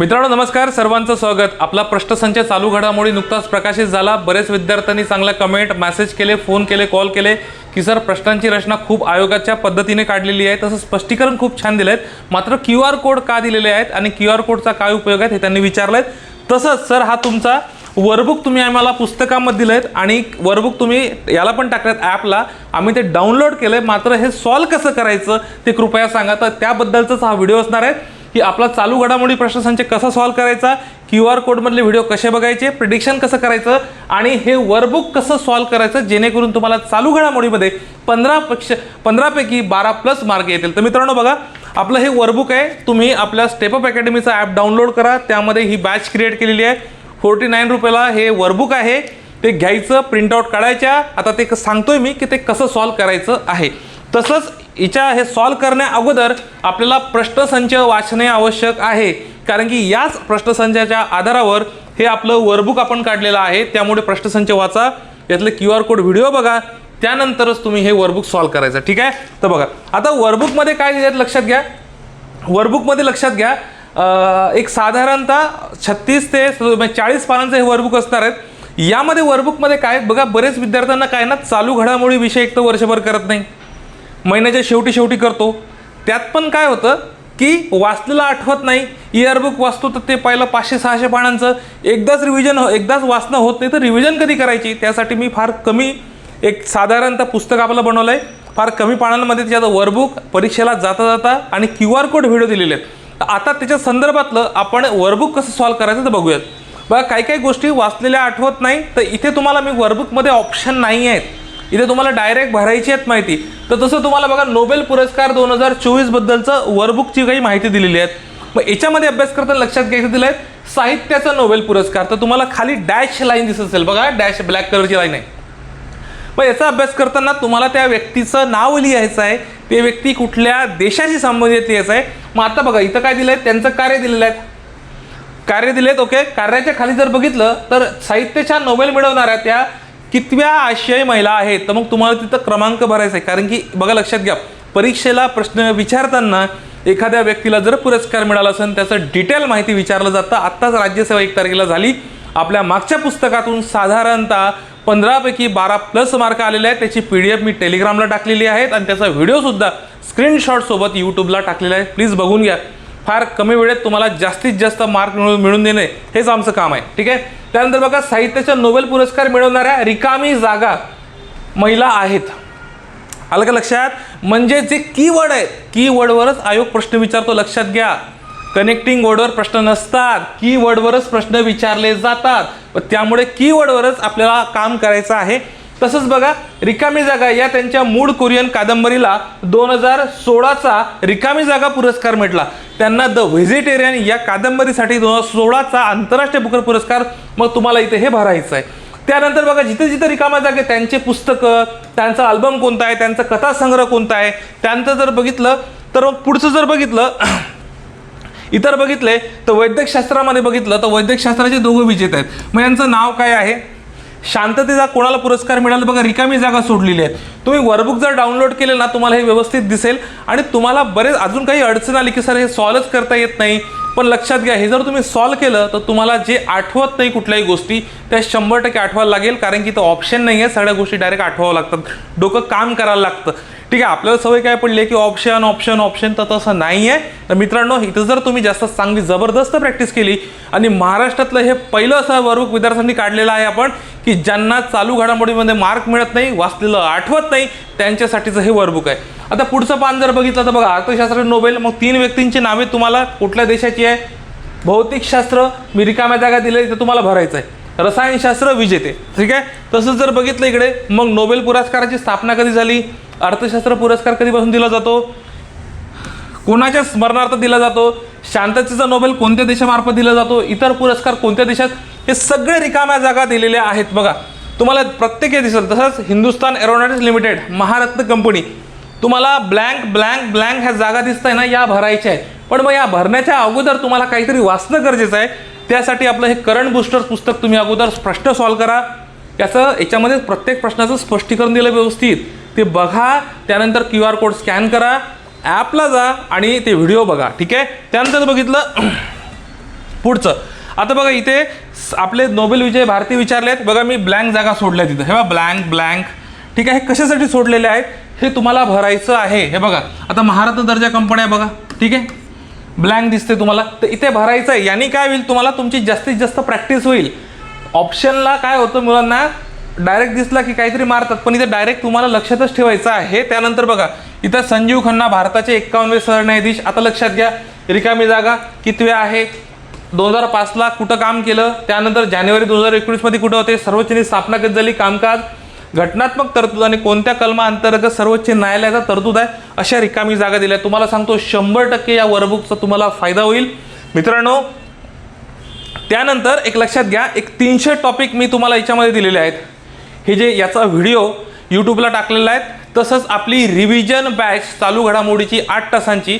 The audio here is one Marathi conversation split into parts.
मित्रांनो नमस्कार. सर्वांचं स्वागत. आपला प्रश्नसंच चालू घडामोडी नुकताच प्रकाशित झाला. बरेच विद्यार्थ्यांनी चांगला कमेंट मेसेज केले फोन केले कॉल केले की सर प्रश्नांची रचना खूप आयोगाच्या पद्धतीने काढलेली आहे. तसं स्पष्टीकरण खूप छान दिलं आहेत मात्र क्यू आर कोड का दिलेले आहेत आणि क्यू आर कोडचा काय उपयोग आहे हे त्यांनी विचारलं आहे तसंच सर हा तुमचा वर्कबुक तुम्ही आम्हाला पुस्तकामध्ये दिलं आहेत आणि वर्कबुक तुम्ही याला पण टाकलेत ॲपला. आम्ही ते डाउनलोड केलं आहे मात्र हे सॉल्व कसं करायचं ते कृपया सांगा. तर त्याबद्दलचाच हा व्हिडिओ असणार आहे. की आपला चालू घडामोडी प्रश्नसंच कसा सॉल्व करायचा क्यू आर कोडमधले व्हिडिओ कसे बघायचे प्रिडिक्शन कसं करायचं आणि हे वर्कबुक कसं सॉल्व करायचं जेणेकरून तुम्हाला चालू घडामोडीमध्ये पंधरा पक्ष पंधरापैकी बारा प्लस मार्क येतील. तर मित्रांनो बघा आपलं हे वर्कबुक आहे तुम्ही आपल्या स्टेपअप अकॅडमीचा ॲप डाउनलोड करा त्यामध्ये ही बॅच क्रिएट केलेली आहे. फोर्टी नाईन रुपयाला हे वर्कबुक आहे. ते घ्यायचं प्रिंटआउट काढायच्या. आता ते क- सांगतोय मी की ते कसं सॉल्व करायचं आहे. तसंच हिच्या हे सॉल्व करण्या अगोदर आपल्याला प्रश्नसंच वाचणे आवश्यक आहे. कारण की याच प्रश्नसंचाच्या आधारावर हे आपलं वर्कबुक आपण काढलेलं आहे. त्यामुळे प्रश्नसंच वाचा. यातले क्यू आर कोड व्हिडिओ बघा. त्यानंतरच तुम्ही हे वर्कबुक सॉल्व करायचं. ठीक आहे? तर बघा. आता वर्कबुकमध्ये काय दिलं लक्षात घ्या? वर्कबुकमध्ये लक्षात घ्या. एक साधारणतः छत्तीस ते म्हणजे चाळीस पानांचं हे वर्कबुक असणार आहेत. यामध्ये वर्कबुकमध्ये काय बघा बरेच विद्यार्थ्यांना काय ना चालू घडामोडी विषय एक तर वर्षभर करत नाही. महिन्याच्या शेवटी शेवटी करतो. त्यात पण काय होतं की वाचलेलं आठवत नाही. इयरबुक वाचतो तर ते पहिलं पाचशे सहाशे पानांचं. एकदाच रिव्हिजन हो एकदाच वाचणं होत नाही तर रिव्हिजन कधी करायची? त्यासाठी मी फार कमी एक साधारणतः पुस्तक आपलं बनवलं आहे फार कमी पानांमध्ये त्याच्यात वर्कबुक परीक्षेला जाता जाता आणि क्यू आर कोड व्हिडिओ दिलेले आहेत. तर आता त्याच्या संदर्भातलं आपण वर्कबुक कसं सॉल्व करायचं ते बघूयात. बघा काही काही गोष्टी वाचलेल्या आठवत नाही तर इथे तुम्हाला मी वर्कबुकमध्ये ऑप्शन नाही आहेत. इथे तुम्हाला डायरेक्ट भरायची आहेत माहिती. तर तसं तुम्हाला बघा नोबेल पुरस्कार दोन हजार चोवीसबद्दलचं वर्कबुकची काही माहिती दिलेली आहे मग याच्यामध्ये अभ्यास करताना लक्षात घ्यायचं दिलं आहे साहित्याचा नोबेल पुरस्कार. तर तुम्हाला खाली डॅश लाईन दिसत असेल बघा डॅश ब्लॅक कलरची लाईन आहे. मग याचा अभ्यास करताना तुम्हाला त्या व्यक्तीचं नाव लिहायचं आहे. ते व्यक्ती कुठल्या देशाशी संबंधित लिहायचं आहे. मग आता बघा इथं काय दिलं आहे त्यांचं कार्य दिलेलं आहे. कार्य दिलेत ओके कार्याच्या खाली जर बघितलं तर साहित्याच्या नोबेल मिळवणाऱ्या त्या कितव्या आशियाई महिला आहेत? तर मग तुम्हाला तिथं क्रमांक भरायचा आहे. कारण की बघा लक्षात घ्या. परीक्षेला प्रश्न विचारताना एखाद्या व्यक्तीला जर पुरस्कार मिळाला असेल त्याचं डिटेल माहिती विचारलं जातं. आत्ताच राज्यसेवा एक तारखेला झाली. आपल्या मागच्या पुस्तकातून साधारणतः पंधरापैकी बारा प्लस मार्क आलेले आहेत. त्याची पी डी एफ मी टेलिग्रामला टाकलेली आहेत. आणि त्याचा व्हिडिओसुद्धा स्क्रीनशॉटसोबत यूट्यूबला टाकलेला आहे. प्लीज बघून घ्या. फार कमी वेळेत तुम्हाला जास्तीत जास्त मार्क मिळून मिळून देणे हेच आमचं काम आहे. ठीक आहे? त्यानंतर बघा साहित्याचा नोबेल पुरस्कार मिळवणाऱ्या रिकामी जागा महिला आहेत. आलं का लक्षात? म्हणजे जे कीवर्ड आहेत कीवर्डवरच आयोग प्रश्न विचारतो लक्षात घ्या. कनेक्टिंग वर्डवर प्रश्न नसतात कीवर्डवरच प्रश्न विचारले जातात. व त्यामुळे कीवर्डवरच आपल्याला काम करायचं आहे. तसंच बघा रिकामी जागा या त्यांच्या मूळ कोरियन कादंबरीला दोन हजार सोळाचा रिकामी जागा पुरस्कार मिळाला. त्यांना द व्हेजिटेरियन या कादंबरीसाठी दोन हजार सोळाचा आंतरराष्ट्रीय बुकर पुरस्कार मग तुम्हाला इथे हे भरायचं आहे. त्यानंतर बघा जिथे जिथे रिकामा जागे त्यांचे पुस्तकं त्यांचा अल्बम कोणता आहे त्यांचा कथासंग्रह कोणता आहे त्यांचं जर बघितलं तर मग पुढचं जर बघितलं इतर बघितले तर वैद्यकशास्त्रामध्ये बघितलं तर वैद्यकशास्त्राचे दोघं विजेते आहेत. मग यांचं नाव काय आहे? शांततेचा कोणाला पुरस्कार मिळाला? बघा रिकामी जागा सोडलेली आहे तुम्ही वर्कबुक जर डाउनलोड केले ना तुम्हाला हे व्यवस्थित दिसेल. आणि तुम्हाला बरेच अजून काही अडचण आली की सर हे सॉल्वच करता येत नाही. पण लक्षात घ्या हे जर तुम्ही सॉल्व केलं तर तुम्हाला जे आठवत नाही कुठल्याही गोष्टी त्या शंभर टक्के आठवायला लागेल. कारण की तो ऑप्शन नाही आहे सगळ्या गोष्टी डायरेक्ट आठवावं लागतात. डोकं काम करायला लागतं. ठीक आहे आपल्याला सवय काय पडली आहे की ऑप्शन ऑप्शन ऑप्शन तर तसं नाही आहे तर मित्रांनो इथं जर तुम्ही जास्त चांगली जबरदस्त प्रॅक्टिस केली आणि महाराष्ट्रातलं हे पहिलं असं वर्ग विद्यार्थ्यांनी काढलेलं आहे आपण की ज्यांना चालू घडामोडीमध्ये मार्क मिळत नाही वाचलेलं आठवत नाही त्यांच्यासाठीचं हे वर्कबुक आहे. आता पुढचं पान जर बघितलं तर बघा अर्थशास्त्र नोबेल मग तीन व्यक्तींची नावे तुम्हाला कुठल्या देशाची आहे? भौतिकशास्त्र मी रिकाम्या जागा दिल्या इथं तुम्हाला भरायचं आहे. रसायनशास्त्र विजेते. ठीक आहे? तसंच जर बघितलं इकडे मग नोबेल पुरस्काराची स्थापना कधी झाली? अर्थशास्त्र पुरस्कार कधीपासून दिला जातो? कोणाच्या स्मरणार्थ दिला जातो? शांततेचा नोबेल कोणत्या देशामार्फत दिला जातो? इतर पुरस्कार कोणत्या देशात? हे सगळे रिकाम्या जागा दिलेल्या आहेत. बघा तुम्हाला प्रत्येक हे दिसेल. तसंच Hindustan aeronautics limited Maharatna company तुम्हाला ब्लँक ब्लँक ब्लँक ह्या जागा दिसत आहे ना या भरायच्या आहेत. पण मग या भरण्याच्या अगोदर तुम्हाला काहीतरी वाचणं गरजेचं आहे. त्यासाठी आपलं हे करंट बुस्टर पुस्तक तुम्ही अगोदर प्रश्न सॉल्व करा. याचं याच्यामध्ये प्रत्येक प्रश्नाचं स्पष्टीकरण दिलं व्यवस्थित. ते बघा त्यानंतर क्यू आर कोड स्कॅन करा ॲपला जा आणि ते व्हिडिओ बघा ठीक आहे? त्यानंतर बघितलं पुढचं. आता बघा इथे आपले नोबेल विजय भारती विचारले आहेत बघा मी ब्लँक जागा सोडल्या तिथं. हे बघा ब्लँक ब्लँक. ठीक आहे? हे कशासाठी सोडलेले आहेत? हे तुम्हाला भरायचं आहे. हे बघा आता महारत्न दर्जा कंपन्या आहे बघा. ठीक आहे? ब्लँक दिसते तुम्हाला. तर इथे भरायचं आहे. यांनी काय होईल तुम्हाला? तुमची जास्तीत जास्त प्रॅक्टिस होईल. ऑप्शनला काय होतं मुलांना? डायरेक्ट दिसला की काहीतरी मारतात पण इथे डायरेक्ट तुम्हाला लक्षातच ठेवायचं आहे. त्यानंतर बघा इथं संजीव खन्ना भारताचे एक्कावनवे सरन्यायाधीश. आता लक्षात घ्या रिकामी जागा कितव्या आहे? दोन हजार पाचला कुठं काम केलं? त्यानंतर जानेवारी दोन हजार एकोणीसमध्ये कुठं होते? सर्वोच्चनी स्थापना कधी झाली? कामकाज? घटनात्मक तरतूद आणि कोणत्या कलमा अंतर्गत सर्वोच्च न्यायालयाचा तरतूद आहे? अशा रिकामी जागा दिल्या. तुम्हाला सांगतो शंभर टक्के या वर्कबुकचा तुम्हाला फायदा होईल. मित्रांनो त्यानंतर एक लक्षात घ्या एक तीनशे टॉपिक मी तुम्हाला याच्यामध्ये दिलेले आहेत. हे जे याचा व्हिडिओ यूट्यूबला टाकलेला आहे तसंच आपली रिव्हिजन बॅच चालू घडामोडीची आठ तासांची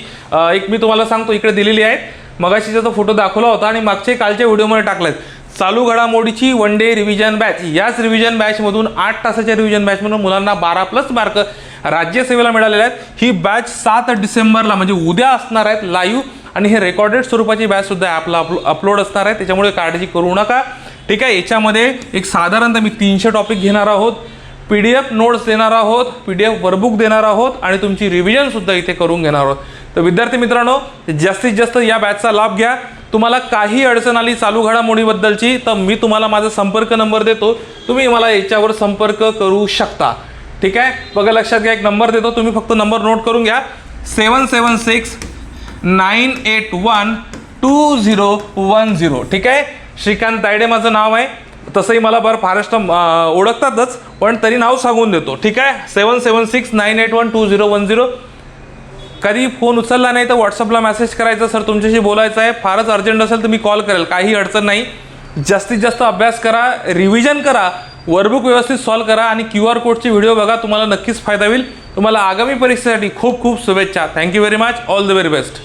एक मी तुम्हाला सांगतो इकडे दिलेली आहे. मगाशी त्याचा फोटो दाखवला होता आणि मागचे कालच्या व्हिडिओमध्ये टाकलेत. चालू घडामोडीची वन डे रिव्हिजन बॅच याच रिव्हिजन बॅचमधून आठ तासाच्या रिव्हिजन बॅचमधून मुलांना बारा प्लस मार्क राज्यसेवेला मिळालेले आहेत. ही बॅच सात डिसेंबरला म्हणजे उद्या असणार आहेत लाईव्ह आणि हे रेकॉर्डेड स्वरूपाची बॅचसुद्धा ॲपला अपलो अपलोड असणार आहे. त्याच्यामुळे काळजी करू नका. ठीक आहे याच्यामध्ये एक साधारणतः मी तीनशे टॉपिक घेणार आहोत. पी डी एफ नोट्स देणार आहोत पी डी एफ वर्कबुक देणार आहोत आणि तुमची रिव्हिजनसुद्धा इथे करून घेणार आहोत. तर विद्यार्थी मित्रांनो जास्तीत जास्त या बॅचचा लाभ घ्या. तुम्हाला काही अडचण आली चालू घडामोडीबद्दलची तर मी तुम्हाला माझा संपर्क नंबर देतो. तुम्ही मला याच्यावर संपर्क करू शकता. ठीक आहे? बघा लक्षात घ्या एक नंबर देतो. तुम्ही फक्त नंबर नोट करून घ्या. Seven seven six nine eight one two zero one zero ठीक आहे? श्रीकांत तायडे माझं नाव आहे. तसंही मला बरं फारच ओळखतातच पण तरी नाव सांगून देतो. ठीक आहे? Seven seven six nine eight one two zero one zero. कधी फोन उचलला नाही तर व्हॉट्सअपला मेसेज करायचा सर तुमच्याशी बोलायचं आहे. फारच अर्जंट असेल तर मी कॉल करेल. काही अडचण नाही. जास्तीत जास्त अभ्यास करा रिव्हिजन करा वर्कबुक व्यवस्थित सॉल्व करा आणि क्यू आर कोडचे व्हिडिओ बघा. तुम्हाला नक्कीच फायदा होईल. तुम्हाला आगामी परीक्षेसाठी खूप खूप शुभेच्छा. Thank you very much all the very best